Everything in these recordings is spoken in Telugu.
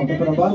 ఉన్నాము ప్రభా.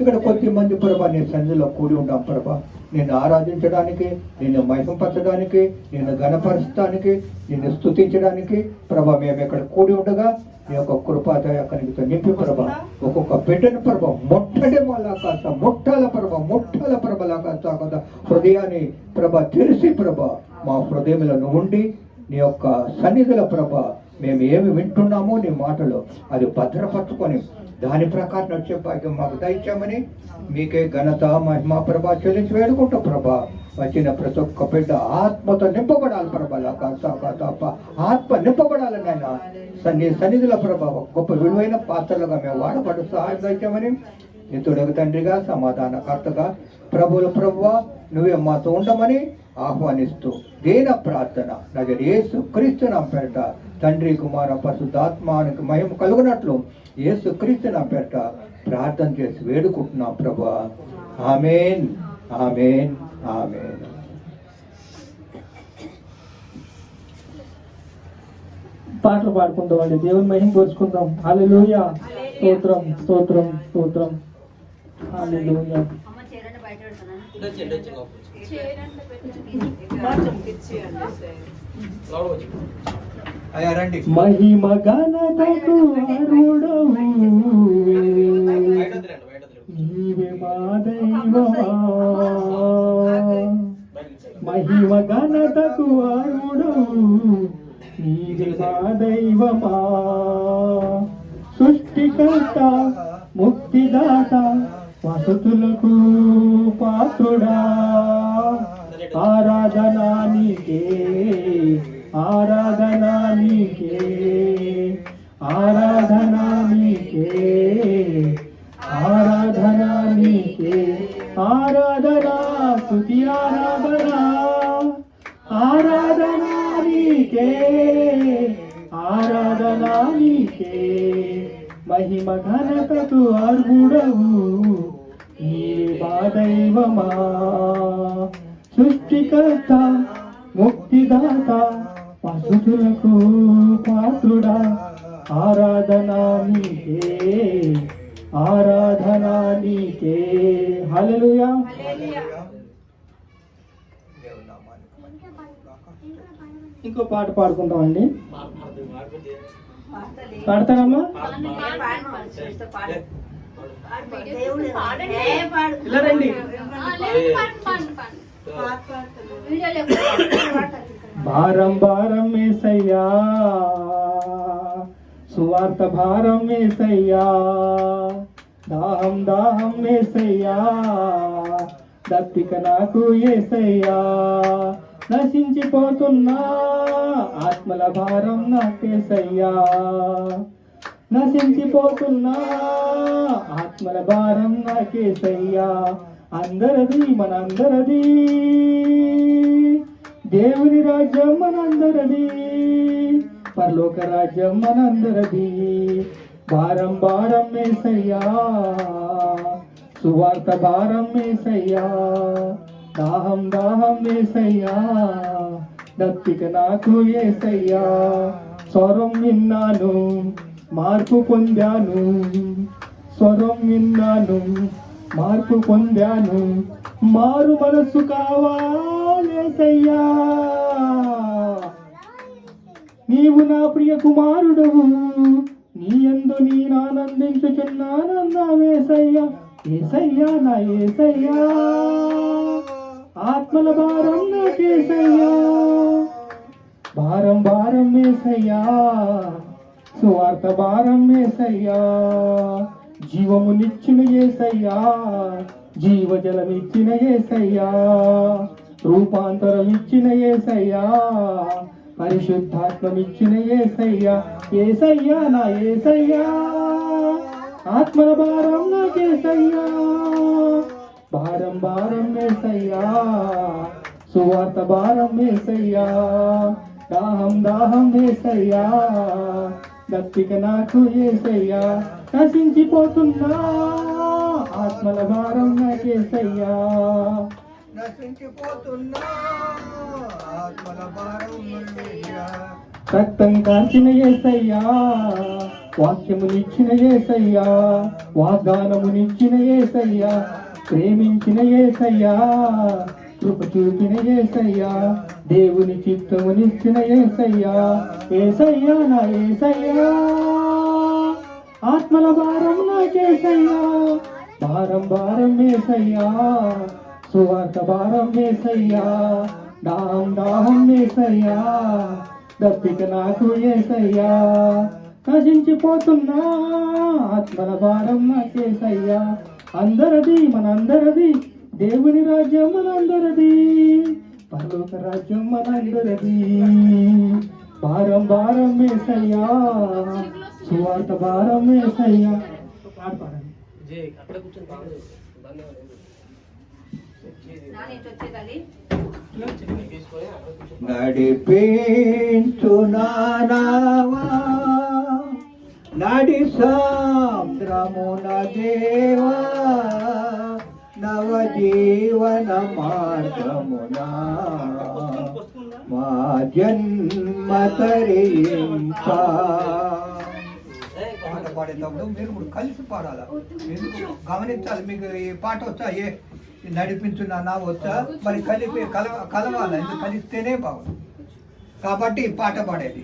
ఇక్కడ కొద్ది మంది ప్రభా నీ సన్నిధిలో కూడి ఉంటాం ప్రభా. నిన్ను ఆరాధించడానికి నిన్ను మహింపరచడానికి నిన్ను గణపరచడానికి నిన్ను స్తుతించడానికి ప్రభా మేము ఇక్కడ కూడి ఉండగా నీ యొక్క కృపాదయ కనిపితో నింపి ప్రభా. ఒక్కొక్క బిడ్డను ప్రభ మొట్టడి లాకాస్త ముట్టాల ప్రభ ముట్టాల ప్రభలా కాస్త కదా. హృదయాన్ని ప్రభ తెలిసి ప్రభ మా హృదయంలో ఉండి నీ యొక్క సన్నిధుల ప్రభ మేము ఏమి వింటున్నామో నీ మాటలు అది భద్రపరచుకొని దాని ప్రకారం నడిచే భాగ్యం మాకు దయచామని మీకే ఘనత మహిమ ప్రభా చెల్లించి వేడుకుంటాం ప్రభా. వచ్చిన ప్రతి ఒక్క బిడ్డ ఆత్మతో నింపబడాలి ప్రభా. తప్ప ఆత్మ నింపబడాలి నాయన. సన్ని సన్నిధుల ప్రభావ గొప్ప విలువైన పాత్రలుగా మేము వాడబడు. సహాయం దయచామని నితుడకు తండ్రిగా సమాధానకర్తగా ప్రభుల ప్రభువ నువ్వే మాతో ఉండమని ఆహ్వానిస్తూ దేన ప్రార్థన. నగర ఏసు క్రీస్తు నా పేరట. తండ్రి కుమార పరిశుద్ధాత్మానికి మహిమ కలుగునట్లు యేసు క్రీస్తు నా పేరట ప్రార్థన చేసి వేడుకుంటున్నాం ప్రభా. ఆమెన్. ఆమెన్. ఆమెన్. పాటలు పాడుకుంటాం అండి దేవుని మహిమ పోర్చుకుందాం హాలెలూయా స్తోత్రం స్తోత్రం స్తోత్రం. హాలెలూయా అమ్మ మహిమ ఘనతకు. నీవే మా దైవమా. మహిమ ఘనతకు నీవే మా దైవమా? సృష్టికర్త ముక్తిదాత వసతులకు పాత్రుడా. ఆరాధనా నీకే ఆరాధనా నీకే ఆరాధనా స్తుతి ఆరాధనా. ఆరాధనా నీకే ఆరాధనా నీకే మహిమ ఘనతకు అర్హుడవు నీవే దైవమా సృష్టికర్త ముక్తిదాత పశుతులకు పాత్రుడా. ఆరాధనా నీకే ఆరాధనా నీకే హల్లెలూయా. ఇంకో పాట పాడుకుంటామండి. పాడతారమ్మా. ఇలా రండి భారం భారం మేసయ్యా సువార్త భారం వేసయ్యా దాహం దాహం వేసయ్యా దప్పిక నాకు ఏసయ్యా. నశించిపోతున్నా. ఆత్మల భారం నాకేసయ్యా. నశించిపోతున్నా. ఆత్మల భారం నాకేసయ్యా. అందరది మనందరది. దేవుని రాజ్యం మనందరది. పరలోక రాజ్యం మనందరది. భారం భారం మేసయ్యా సువార్త భారం మేసయ్యా దాహం దాహం వేసయ్యా దప్పిక నాకు ఏసయ్యా. స్వరం విన్నాను మార్పు పొందాను. స్వరం విన్నాను మార్పు పొందాను. మారు మనసు కావాలేసయ్యా నీవు నా ప్రియ కుమారుడవు. నీ ఎందు నేను ఆనందించుచున్నానన్నావేసయ్యా ఏసయ్యా. నా ఏసయ్యా. ఆత్మల భారం నాకేసయ్యా భారం భారం వేసయ్యా సువార్త భారం వేసయ్యా జీవము నిచ్చిన ఏసయ్యా. జీవజలం ఇచ్చిన ఏసయ్యా. రూపాంతరం ఇచ్చిన ఏసయ్యా. పరిశుద్ధాత్మమిచ్చిన ఏసయ్యా ఏసయ్యా నా ఏసయ్యా. ఆత్మల భారం నాకేసయ్యా భారం భారం వేసయ్యా సువార్త భారం వేసయ్యా దాహం దాహం వేసయ్యా గత్తిక నాకు ఏసయ్యా. నశించిపోతున్నా. ఆత్మల భారం నాకేసయ్యా రక్తం కాల్చిన ఏసయ్యా వాక్యమునిచ్చిన ఏసయ్యా వాగ్దానమునిచ్చిన ఏసయ్యా ప్రేమించిన ఏసయ్యా కృప చూపిన ఏసయ్యా దేవుని చిత్తమునిచ్చిన ఏసయ్యా. ఏసయ్యా నా ఏసయ్యా ఆత్మల భారం నాకేసయ్యా భారం భారం ఏసయ్యా. సువార్త భారం ఏసయ్యా దాహం దాహం ఏసయ్యా దప్పిక నాకు ఏసయ్యా నశించిపోతున్నా ఆత్మల భారం నాకేసయ్యా అందరిది మనందరిది దేవుని రాజ్యం మనందరిది పరలోక రాజ్యం మనందరిది భారం భారం వేసయ్యా సువార్త భారం వేసయ్యా పాట నానావా నడి సాంద్రమున దేవా నవ జీవన మార్గమునా మా జన్మ తరింపా. పాడేటప్పుడు మీరు కూడా కలిసి పాడాలి? మీరు గమనించాలి మీకు ఈ పాట వచ్చా? ఏ నడిపించున్నా నా వచ్చా? మరి కలిపి కలవ కలవాలి? కలిస్తేనే బాగుంది కాబట్టి ఈ పాట పాడేది